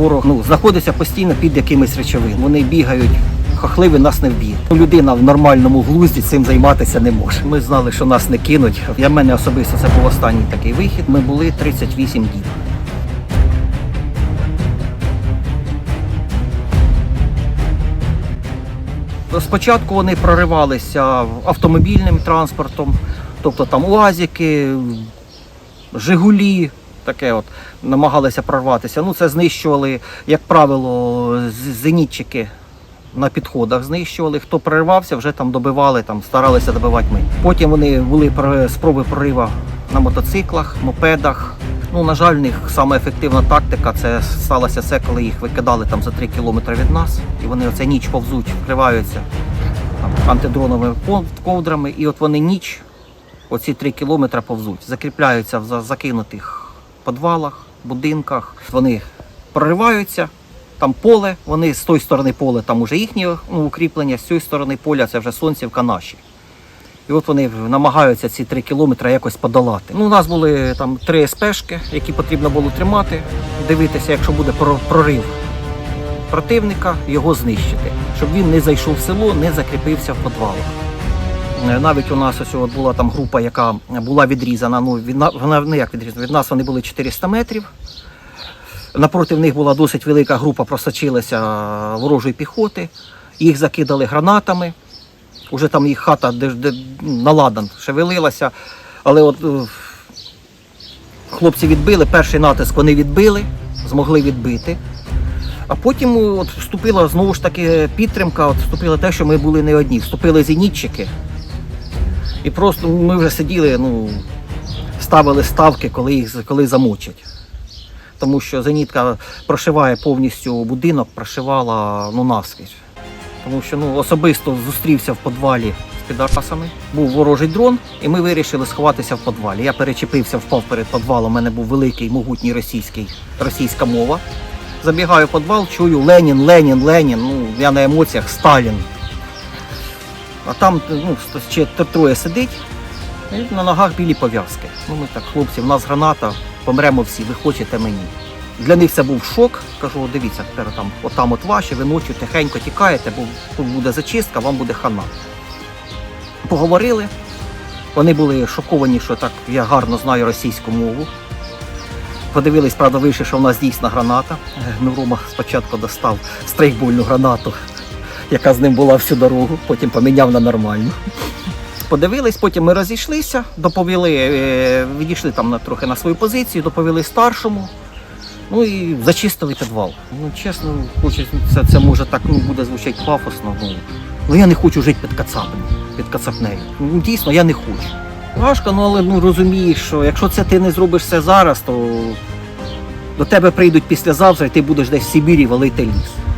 ворог ну, знаходиться постійно під якимись речовинами. Вони бігають. Хахливі нас не вб'є. Людина в нормальному глузді цим займатися не може. Ми знали, що нас не кинуть. Для мене особисто це був останній такий вихід. Ми були 38 діб. Спочатку вони проривалися автомобільним транспортом, тобто там УАЗики, Жигулі, таке от намагалися прорватися. Ну, це знищували, як правило, зенітчики на підходах знищували. Хто проривався, вже там добивали, там старалися добивати ми. Потім вони були про- спроби прориву на мотоциклах, мопедах. Ну, на жаль, них саме ефективна тактика це сталося це, коли їх викидали там за 3 кілометри від нас, і вони оце ніч повзуть, вкриваються там, антидроновими ковдрами, і от вони ніч оці 3 кілометри повзуть, закріпляються в за- закинутих підвалах, будинках. Вони прориваються, там поле, вони з тої сторони поля, там уже їхні ну, укріплення, з цієї сторони поля це вже сонцівка наші. І от вони намагаються ці три кілометри якось подолати. Ну, у нас були там три СПшки, які потрібно було тримати, дивитися, якщо буде про- прорив противника, його знищити, щоб він не зайшов в село, не закріпився в підвалах. Е, Навіть у нас ось от була там група, яка була відрізана. Ну, від, не як відрізана, від нас вони були 400 метрів. Напроти них була досить велика група, просочилася ворожої піхоти. Їх закидали гранатами. Уже там їх хата де, де, на шевелилася. Але от е, хлопці відбили, перший натиск вони відбили, змогли відбити. А потім е, от вступила знову ж таки підтримка, от вступило те, що ми були не одні. Вступили зенітчики. І просто ми вже сиділи, ну, ставили ставки, коли їх коли замочать. Тому що зенітка прошиває повністю будинок, прошивала ну, наскрізь. Тому що ну, особисто зустрівся в підвалі з підарасами. Був ворожий дрон, і ми вирішили сховатися в підвалі. Я перечепився, впав перед підвалом. У мене був великий, могутній російський, російська мова. Забігаю в підвал, чую Ленін, Ленін, Ленін. Ну, я на емоціях Сталін. А там ну, ще троє сидить, і на ногах білі пов'язки. Ну, ми так, хлопці, в нас граната, помремо всі, ви хочете мені. Для них це був шок. Кажу, дивіться, тепер там, отам от ваші, ви ночі тихенько тікаєте, бо тут буде зачистка, вам буде хана. Поговорили. Вони були шоковані, що так я гарно знаю російську мову. Подивились, правда, вийшли, що в нас дійсна граната. Е, Ну, Рома спочатку достав стрейкбольну гранату, яка з ним була всю дорогу, потім поміняв на нормальну. Подивились, потім ми розійшлися, доповіли, е, відійшли там трохи на свою позицію, доповіли старшому. Ну і зачистили підвал. Ну, чесно, хочеться, це, може так ну, буде звучати пафосно. Ну, ну я не хочу жити під кацапом, під кацапнею. Ну, дійсно, я не хочу. Важко, ну але ну, розумієш, що якщо це ти не зробиш це зараз, то до тебе прийдуть післязавтра і ти будеш десь в Сибірі валити ліс.